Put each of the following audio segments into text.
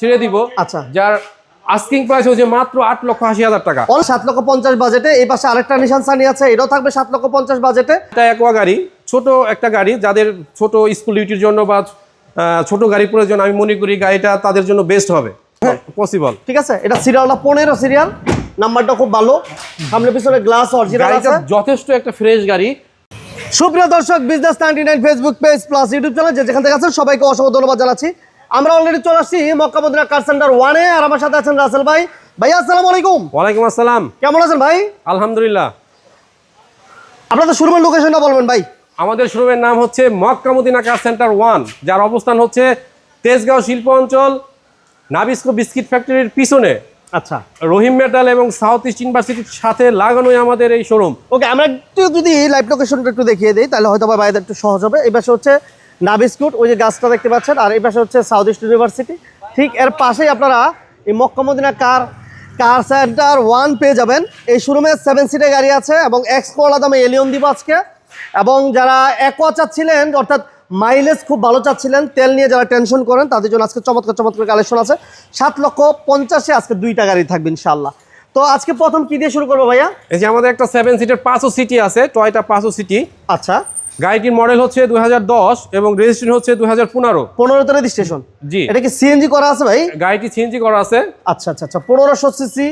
ছেড়ে দিব। আচ্ছা। যার আস্কিং প্রাইস হচ্ছে মাত্র আট লক্ষ আশি হাজার টাকা। সাত লক্ষ পঞ্চাশ বাজেটে এই পাশে আরেকটা নিশান সানি আছে এটাও থাকবে সাত লক্ষ পঞ্চাশ বাজেটে। এটা একোয়া গাড়ি ছোট একটা গাড়ি যাদের ছোট স্কুল ডিউটির জন্য বা ছোট গাড়ি প্রয়োজন আমি মনে করি গাড়িটা তাদের জন্য বেস্ট হবে। পসিবল ঠিক আছে এটা সিরিয়ালটা পনেরো সিরিয়াল নাম্বারটা খুব ভালো। সামনে পিছনে গ্লাস অরিজিনাল আছে। যথেষ্ট একটা ফ্রেশ গাড়ি। সুপ্রিয় দর্শক business ninety nine Facebook page plus YouTube channel যেখান থেকে আছেন সবাইকে অসংখ্য ধন্যবাদ জানাচ্ছি। আমরা অলরেডি চলে আসছি মক্কা মদিনা কার সেন্টার ওয়ানে আর আমার সাথে আছেন রাসেল ভাই। ভাই আসসালামু আলাইকুম। ওয়ালাইকুম আসসালাম। কেমন আছেন ভাই? আলহামদুলিল্লাহ। আপনাদের শুরুমের লোকেশনটা বলবেন ভাই। আমাদের শোরুমের নাম হচ্ছে Mecca Medina car centre one যার অবস্থান হচ্ছে তেজগাঁও শিল্প অঞ্চল নাবিস্কো বিস্কিট ফ্যাক্টরির পিছনে। আচ্ছা। রহিম মেটাল এবং সাউথ ইস্ট ইউনিভার্সিটির সাথে লাগানোই আমাদের এই শোরুম ওকে আমরা একটু যদি লাইভ লোকেশনটা একটু দেখিয়ে দিই তাহলে হয়তো বা ভাইদের একটু সহজ হবে। এই পাশে হচ্ছে নাবিস্কুট ওই যে গাছটা দেখতে পাচ্ছেন আর এই পাশে হচ্ছে সাউথ ইস্ট ইউনিভার্সিটি ঠিক এর পাশেই আপনারা এই Mecca Medina car car centre one পেয়ে যাবেন। এই শোরুমে সেভেন সিটের গাড়ি আছে এবং এক্স করলা দামে এলিয়ন দিব আজকে। এবং যারা একোয়া চাচ্ছিলেন অর্থাৎ মাইলেজ খুব ভালো চাচ্ছিলেন তেল নিয়ে যারা টেনশন করেন তাদের জন্য আজকে চমৎকার চমৎকার কালেকশন আছে। সাত লক্ষ পঞ্চাশে আজকে দুইটা গাড়ি থাকবে ইনশাল্লাহ তো আজকে প্রথম কি দিয়ে শুরু করব ভাইয়া? এই যে আমাদের একটা সেভেন সিটের পাঁচও সিটি আছে টয়টা পাঁচও সিটি। আচ্ছা। গাড়িটির মডেল হচ্ছে দুই হাজার দশ এবং রেজিস্ট্রেশন হচ্ছে দুই হাজার পনেরো। রেজিস্ট্রেশন। জি। এটা কি সিএনজি করা আছে ভাই? গাড়িটি সিএনজি করা আছে। আচ্ছা আচ্ছা আচ্ছা পনেরোশো সিসি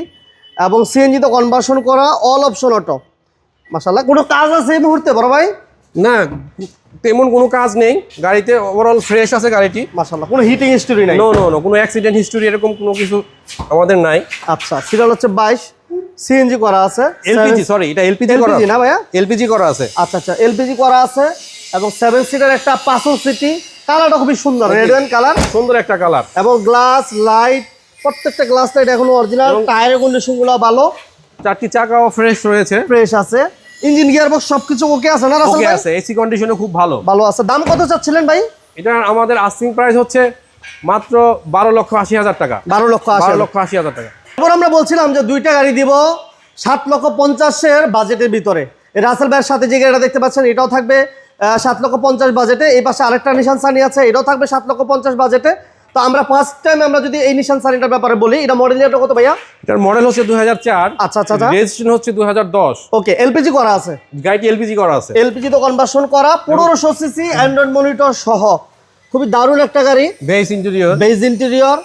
এবং সিএনজি তো কনভার্সন করা অল অপশন অটো মাসাল্লাহ কোনো কাজ আছে এই মুহূর্তে বড় ভাই? না তেমন কোনো কাজ নেই। গাড়িতে ওভারঅল ফ্রেশ আছে গাড়িটি। মাসাল্লাহ কোনো হিটিং হিস্টোরি নাই? নো নো নো কোনো অ্যাক্সিডেন্ট হিস্টোরি এরকম কোনো কিছু আমাদের নাই। আচ্ছা সিরিয়াল হচ্ছে বাইশ। সিএনজি করা আছে এলপিজি সরি এটা এলপিজি করা না ভাইয়া? এলপিজি করা আছে। আচ্ছা আচ্ছা এলপিজি করা আছে এবং সেভেন সিটার একটা পাঁচও সিটি কালারটা খুবই সুন্দর রেড অ্যান্ড কালার সুন্দর একটা কালার এবং গ্লাস লাইট প্রত্যেকটা গ্লাস লাইট এখনও অরিজিনাল টায়ারের কন্ডিশনগুলো ভালো। চারটি চাকাও ফ্রেশ রয়েছে। ফ্রেশ আছে। ইঞ্জিন গিয়ার বক্স সবকিছু ওকে আছে না রাসেল ওকে ভাই? আছে এসি কন্ডিশনও খুব ভালো। ভালো আছে। দাম কত চাচ্ছিলেন ভাই? এটা আমাদের আস্কিং প্রাইস হচ্ছে মাত্র বারো লক্ষ আশি হাজার টাকা। বারো লক্ষ আশি বারো লক্ষ আশি হাজার টাকা। এরপর আমরা বলছিলাম যে দুইটা গাড়ি দিব সাত লক্ষ পঞ্চাশের বাজেটের ভিতরে। এই রাসেল ভাইয়ের সাথে যে গাড়িটা দেখতে পাচ্ছেন এটাও থাকবে সাত লক্ষ পঞ্চাশ বাজেটে। এই পাশে আরেকটা নিশান সানি আছে এটাও থাকবে সাত লক্ষ পঞ্চাশ বাজেটে। তো আমরা ফার্স্ট টাইম আমরা যদি এই নিশান সানিটার ব্যাপারে বলি এটা মডেল ইয়ারটা কত ভাইয়া? এটার মডেল হচ্ছে দুই হাজার চার আচ্ছা আচ্ছা আচ্ছা। রেজিস্ট্রেশন হচ্ছে দুই হাজার দশ। ওকে এলপিজি করা আছে। গাড়িটি এলপিজি করা আছে। এলপিজি তো কনভার্সন করা পনেরোশো সিসি অ্যান্ড্রয়েড মনিটর সহ। খুবই দারুণ একটা গাড়ি। Beige interior beige interior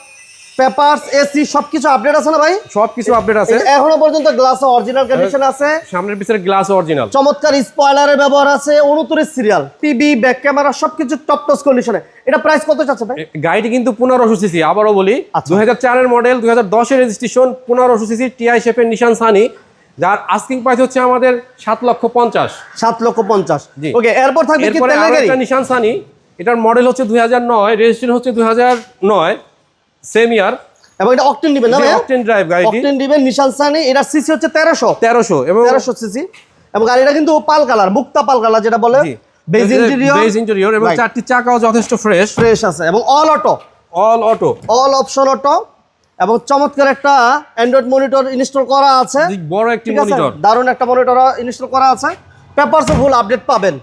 papers AC সবকিছু আপডেট আছে না ভাই? সব কিছু আপডেট আছে এখনও পর্যন্ত গ্লাস অরিজিনাল কন্ডিশন আছে। সামনের পিছের গ্লাস অরিজিনাল চমৎকার স্পয়লারের ব্যবহার আছে উনত্রিশ সিরিয়াল টিভি ব্যাক ক্যামেরা সবকিছু টপ টস কন্ডিশনে এটা প্রাইস কত চাচ্ছে ভাই? গাড়িটি কিন্তু পনেরোশো সিসি আবারও বলি আচ্ছা। দুই হাজার চারের মডেল দুই হাজার দশের রেজিস্ট্রেশন পনেরোশো সিসি টিআই শেপের নিশান সানি যার আস্কিং প্রাইস হচ্ছে আমাদের সাত লক্ষ পঞ্চাশ। সাত লক্ষ পঞ্চাশ। জি। ওকে এরপর থাকবে কি তেলের গাড়ি নিশান সানি এটার মডেল হচ্ছে দুই হাজার নয় রেজিস্ট্রেশন হচ্ছে দুই হাজার নয়। সেম ইয়ার এবং এটা অকটেন দিবেন না অকটেন ড্রাইভ গাড়িটি। অকটেন দিবেন নিশান সানি এটা সিসি হচ্ছে তেরোশো। তেরোশো এবং তেরোশো সিসি এবং গাড়িটা কিন্তু পাল কালার মুক্তা পাল কালার যেটা বলে। বেজ ইন্টেরিয়র বেজ ইন্টেরিয়র এবং চারটি চাকাও যথেষ্ট ফ্রেশ ফ্রেশ আছে এবং all auto all auto all option auto এবং চমৎকার একটা অ্যান্ড্রয়েড মনিটর ইনস্টল করা আছে। বড় একটি মনিটর দারুণ একটা মনিটর ইনস্টল করা আছে। পেপারস ফুল আপডেট পাবেন।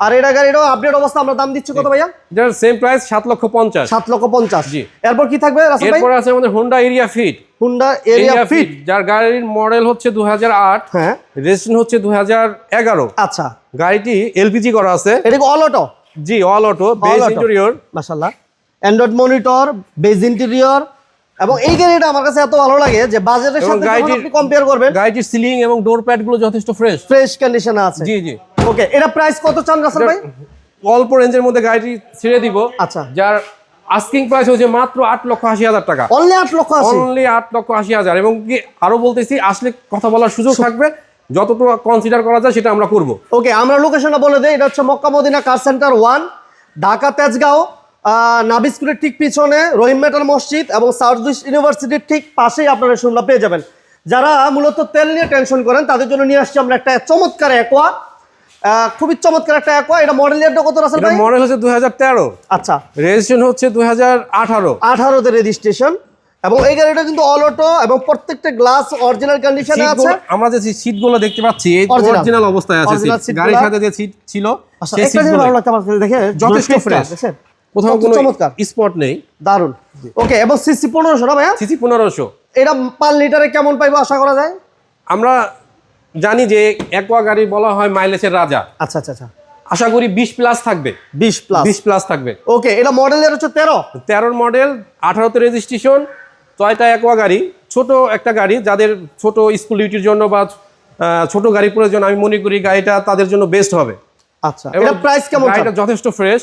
আর এটা গাড়িটাও আপডেট অবস্থা আমরা দাম দিচ্ছি কত ভাইয়া? এটার সেম প্রাইস সাত লক্ষ পঞ্চাশ। সাত লক্ষ পঞ্চাশ। জি। এরপর কি থাকবে রাসেল ভাই? এরপরে আছে আমাদের Honda Aria Fit Honda Aria Fit যার গাড়ির মডেল হচ্ছে দু হাজার আট হ্যাঁ। রেজিস্ট্রেশন হচ্ছে দু হাজার এগারো। আচ্ছা। গাড়িটি এলপিজি করা আছে। এটা কি অল অটো জি অল অটো বেস। ইন্টেরিয়র মাশাআল্লাহ। অ্যান্ড্রয়েড মনিটর বেজ ইন্টেরিয়র এবং এই গাড়িটা আমার কাছে এত ভালো লাগে যে বাজেটের সাথে আপনি কম্পেয়ার করবেন গাড়িটির সিলিং এবং ডোর প্যাডগুলো যথেষ্ট ফ্রেশ ফ্রেশ কন্ডিশনে আছে। জি জি। ওকে এটা প্রাইস কত চান রাসেল ভাই? অল্প রেঞ্জের মধ্যে গাড়িটি ছেড়ে দিব। আচ্ছা। যার আস্কিং প্রাইস হচ্ছে মাত্র আট লক্ষ আশি হাজার টাকা। অনলি আট লক্ষ অনলি আট লক্ষ আশি হাজার। এবং কি আরও বলতেছি আসলে কথা বলার সুযোগ থাকবে। যতটুকু কনসিডার করা যায় সেটা আমরা করব। ওকে আমরা লোকেশনটা বলে দেই। এটা হচ্ছে Mecca Medina car centre one Dhaka Tejgaon নাবি স্কুলের ঠিক পিছনে রহিম মেটাল মসজিদ এবং সাউথ ইস্ট ইউনিভার্সিটির ঠিক পাশেই আপনারা শুনলা পেয়ে যাবেন। যারা মূলত তেল নিয়ে টেনশন করেন তাদের জন্য নিয়ে আসছি আমরা একটা চমৎকার অ্যাকোয়া খুবই চমৎকার একটা অ্যাকোয়া এটা মডেল ইয়ারটা কত রাসেল ভাই? মডেল হচ্ছে দুই হাজার তেরো। আচ্ছা। রেজিস্ট্রেশন হচ্ছে দুই হাজার আঠারো। আঠারোতে রেজিস্ট্রেশন এবং এই গাড়িটা কিন্তু অল অটো এবং প্রত্যেকটা গ্লাস অরিজিনাল কন্ডিশনে আছে। আমরা যে সিটগুলো দেখতে পাচ্ছি এই অরিজিনাল অবস্থায় আছে গাড়ির সাথে যে সিট ছিল আচ্ছা সেই সিটগুলো ভালো লাগছে আমার কাছে দেখে যথেষ্ট fresh। কোথাও কোনো চমৎকার। স্পট নেই। দারুণ ওকে এবং সিসি পনেরোশো না ভাইয়া? সিসি পনেরোশো। এটা পার লিটারে কেমন পাইবো আশা করা যায়? আমরা জানি যে একোয়া গাড়ি বলা হয় মাইলেজের রাজা। আচ্ছা আচ্ছা আচ্ছা। আশা করি বিশ প্লাস থাকবে। বিশ প্লাস। বিশ প্লাস থাকবে। ওকে এটা মডেলের হচ্ছে তেরো? তেরোর মডেল আঠারোতে রেজিস্ট্রেশন টয়টা একোয়া গাড়ি ছোট একটা গাড়ি যাদের ছোট স্কুল ডিউটির জন্য বা ছোট গাড়ি প্রয়োজন আমি মনে করি গাড়িটা তাদের জন্য বেস্ট হবে। আচ্ছা এটা প্রাইস কেমন গাড়িটা যথেষ্ট ফ্রেশ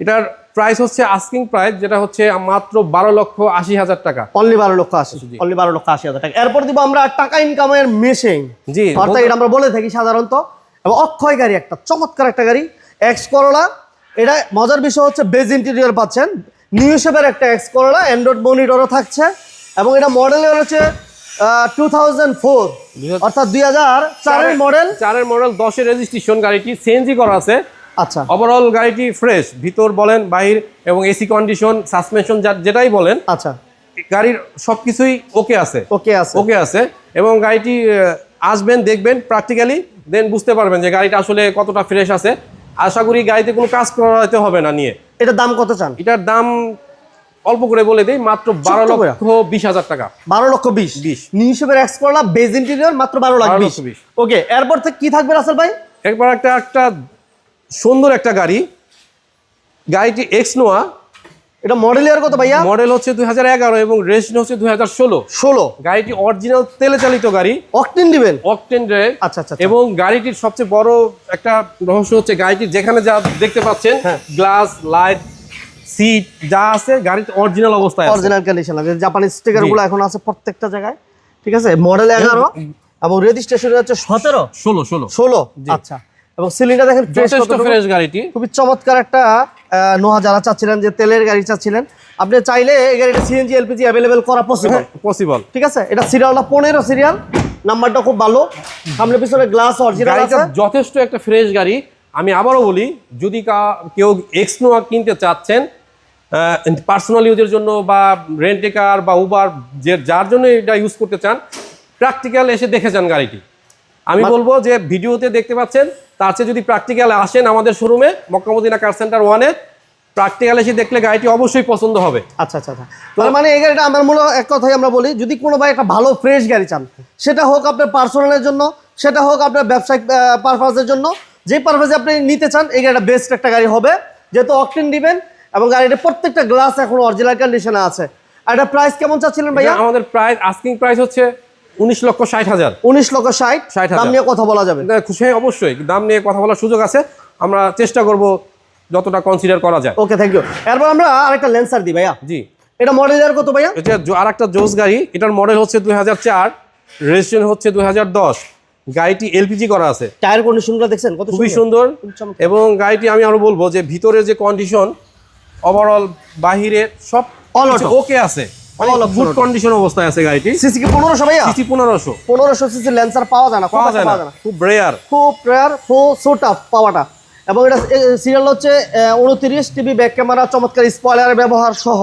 এটার প্রাইস হচ্ছে আস্কিং প্রাইস যেটা হচ্ছে মাত্র বারো লক্ষ আশি হাজার টাকা। অনলি বারো লক্ষ আশি। অনলি বারো লক্ষ আশি হাজার টাকা। এরপর দিব আমরা টাকা ইনকামের মেশিন জি অর্থাৎ এটা আমরা বলে থাকি সাধারণত। এবং অক্ষয় গাড়ি একটা চমৎকার একটা গাড়ি। এক্স করোলা এটা মজার বিষয় হচ্ছে বেজ ইন্টেরিয়র পাচ্ছেন। নিউ শেপের একটা এক্স করোলা অ্যান্ড্রয়েড মনিটরও থাকছে। এবং এটা মডেলের হচ্ছে টু থাউজেন্ড ফোর অর্থাৎ দুই হাজার চারের মডেল চারের মডেল দশের রেজিস্ট্রেশন গাড়িটি। সিএনজি করা আছে। আচ্ছা। ওভারঅল গাড়িটি ফ্রেশ ভিতর বলেন বাহির এবং এসি কন্ডিশন সাসপেনশন যেটাই বলেন আচ্ছা। গাড়ির সবকিছুই ওকে আছে। ওকে আছে। ওকে আছে এবং গাড়িটি আসবেন দেখবেন প্র্যাকটিক্যালি দেন বুঝতে পারবেন যে গাড়িটা আসলে কতটা ফ্রেশ আছে। আশা করি গাড়িতে কোনো কাজ করাতে হবে না নিয়ে। এটার দাম কত চান? এটার দাম অল্প করে বলে দিই মাত্র বারো লক্ষ বিশ হাজার টাকা। বারো লক্ষ বিশ? 20 নিউ শেপের এক্স করোলা বেজ ইন্টেরিয়র মাত্র বারো লাখ বিশ। ওকে এরপর থেকে কি থাকবে রাসেল ভাই? একবার একটা একটা সুন্দর একটা গাড়ি। গাড়িটি এক্স নোয়া। এটা মডেল ইয়ার কত ভাইয়া? মডেল হচ্ছে দুই হাজার এগারো এবং রেজিস্ট্রেশন হচ্ছে দুই হাজার ষোলো। ষোলো। গাড়িটি অরিজিনাল তেলে চালিত গাড়ি। অকটেন দিবেন? অকটেন আচ্ছা আচ্ছা এবং গাড়িটির সবচেয়ে বড় একটা রহস্য হচ্ছে গাড়িটি যেখানে যা দেখতে পাচ্ছেন। গ্লাস লাইট সিট যা আছে গাড়িতে অরিজিনাল অবস্থায় অরিজিনাল কন্ডিশন আছে। জাপানি স্টিকারগুলো এখন আছে প্রত্যেকটা জায়গায়। ঠিক আছে? মডেল এগারো এবং রেজিস্ট্রেশন হচ্ছে সতেরো? ষোলো ষোলো। ষোলো। আচ্ছা। এবং সিলিন্ডার দেখেন যথেষ্ট ফ্রেশ গাড়িটি। খুবই চমৎকার একটা নোহা যারা চাচ্ছিলেন যে তেলের গাড়ি চাচ্ছিলেন। আপনি চাইলে এই গাড়িটা সিএনজি এলপিজি অ্যাভেলেবেল করা পসিবল পসিবল ঠিক আছে? এটা সিরিয়ালটা পনেরো সিরিয়াল নাম্বারটা খুব ভালো। সামনে পিছনে গ্লাস অরিজিনাল আছে। যথেষ্ট একটা ফ্রেশ গাড়ি। আমি আবারও বলি যদি কেউ এক্স নোয়া কিনতে চাচ্ছেন পার্সোনাল ইউজের জন্য বা রেন্টে কার বা উবার যে যার জন্য এটা ইউজ করতে চান প্র্যাকটিক্যাল এসে দেখে যান গাড়িটি। আমি বলব যে ভিডিওতে দেখতে পাচ্ছেন তার চেয়ে যদি প্র্যাকটিক্যাল আসেন আমাদের শোরুমে মক্কামদিনা কার সেন্টার ওয়ানে প্র্যাকটিক্যাল এসে দেখলে গাড়িটি অবশ্যই পছন্দ হবে। আচ্ছা আচ্ছা আচ্ছা। তার মানে এই গাড়িটা আমার মূল এক কথাই আমরা বলি যদি কোনো ভাই একটা ভালো ফ্রেশ গাড়ি চান সেটা হোক আপনার পার্সোনালের জন্য সেটা হোক আপনার ব্যবসায়িক পারপাসের জন্য যে পারপাসে আপনি নিতে চান এই গাড়িটা বেস্ট একটা গাড়ি হবে। যেহেতু অকটেন দিবেন এবং গাড়িটা প্রত্যেকটা গ্লাস এখন অরিজিনাল কন্ডিশনে আছে। আর এটা প্রাইস কেমন চাচ্ছিলেন ভাইয়া? আমাদের প্রাইস আস্কিং প্রাইস হচ্ছে উনিশ লক্ষ ষাট হাজার। উনিশ লক্ষ ষাট? 60,000 দাম নিয়ে কথা বলা যাবে। না, খুশি অবশ্যই দাম নিয়ে কথা বলার সুযোগ আছে। আমরা চেষ্টা করব যতটা কনসিডার করা যায়। ওকে থ্যাংক ইউ এরপর আমরা আরেকটা লেন্সার দিই ভাইয়া। জি। এটা মডেল ইয়ার কত ভাইয়া? এটা আর একটা জোস গাড়ি। এটার মডেল হচ্ছে দুই হাজার চার রেজিস্ট্রেশন হচ্ছে দুই হাজার দশ। গাড়িটি এলপিজি করা আছে। টায়ার কন্ডিশনগুলো দেখছেন? কত খুবই সুন্দর। এবং গাড়িটি আমি আরও বলব যে ভিতরে যে কন্ডিশন ওভারঅল বাহিরে সব. ওকে আছে। গুড কন্ডিশন অবস্থায় আছে গাড়িটি। সিসি কি পনেরোশো ভাইয়া? সিসি পনেরোশো। পনেরোশো সিসি লেন্সার পাওয়া যায় না পাওয়া যায় না। না। খুব রেয়ার খুব প্রেয়ার খুব সো টাফ পাওয়াটা। এবং এটা সিরিয়াল হচ্ছে উনত্রিশ টিভি ব্যাক ক্যামেরা চমৎকার ব্যবহার সহ।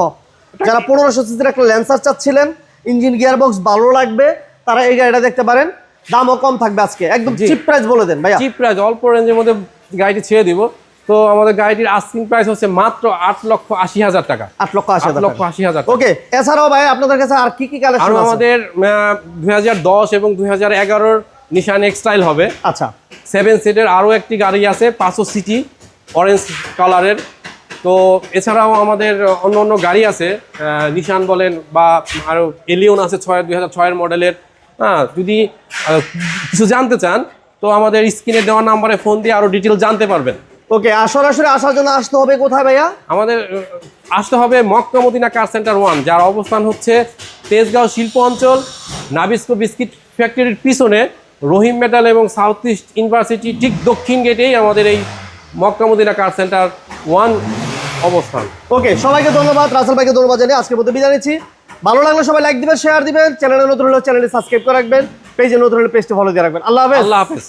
যারা সিসির একটা চাচ্ছিলেন ইঞ্জিন গিয়ার বক্স ভালো লাগবে তারা এই গাড়িটা দেখতে পারেন। দামও কম থাকবে আজকে। একদম। চিপ প্রাইস বলে দেন ভাইয়া। চিপ প্রাইস অল্প রেঞ্জের মধ্যে গাড়িটি ছেড়ে দিব। তো আমাদের গাড়িটির আস্কিং প্রাইস হচ্ছে মাত্র আট লক্ষ আশি হাজার টাকা। আট লক্ষ আশি হাজার লক্ষ আশি হাজার ওকে এছাড়াও ভাই আপনাদের কাছে আর কি কি কালেকশন আমাদের দুই হাজার দশ এবং দুই হাজার এগারোর নিশান এক্সটাইল হবে। আচ্ছা। সেভেন সিটের আরও একটি গাড়ি আছে পাঁচশো সিটি অরেঞ্জ কালারের তো এছাড়াও আমাদের অন্য অন্য গাড়ি আছে নিশান বলেন বা আরও এলিয়ন আছে ছয় দুই হাজার ছয়ের মডেলের। হ্যাঁ যদি কিছু জানতে চান তো আমাদের স্ক্রিনে দেওয়া নাম্বারে ফোন দিয়ে আরও ডিটেল জানতে পারবেন। ওকে সরাসরি আসার জন্য আসতে হবে কোথায় ভাইয়া? আমাদের আসতে হবে Mecca Medina car centre one যার অবস্থান হচ্ছে তেজগাঁও শিল্প অঞ্চল নাবিস্কো বিস্কিট ফ্যাক্টরির পিছনে রহিম মেটাল এবং সাউথ ইস্ট ইউনিভার্সিটি ঠিক দক্ষিণ গেটেই আমাদের এই Mecca Medina car centre one অবস্থান। ওকে সবাইকে ধন্যবাদ রাসেল ভাইকে ধন্যবাদ জানিয়ে আজকের মধ্যে বিদায় নিচ্ছি। ভালো লাগলে সবাই লাইক দিবেন শেয়ার দিবেন চ্যানেলে নতুন হলে চ্যানেলটি সাবস্ক্রাইব করে রাখবেন পেজে নতুন হলে পেজটি ফলো দিয়ে রাখবেন। আল্লাহ হাফেজ। আল্লাহ হাফেজ।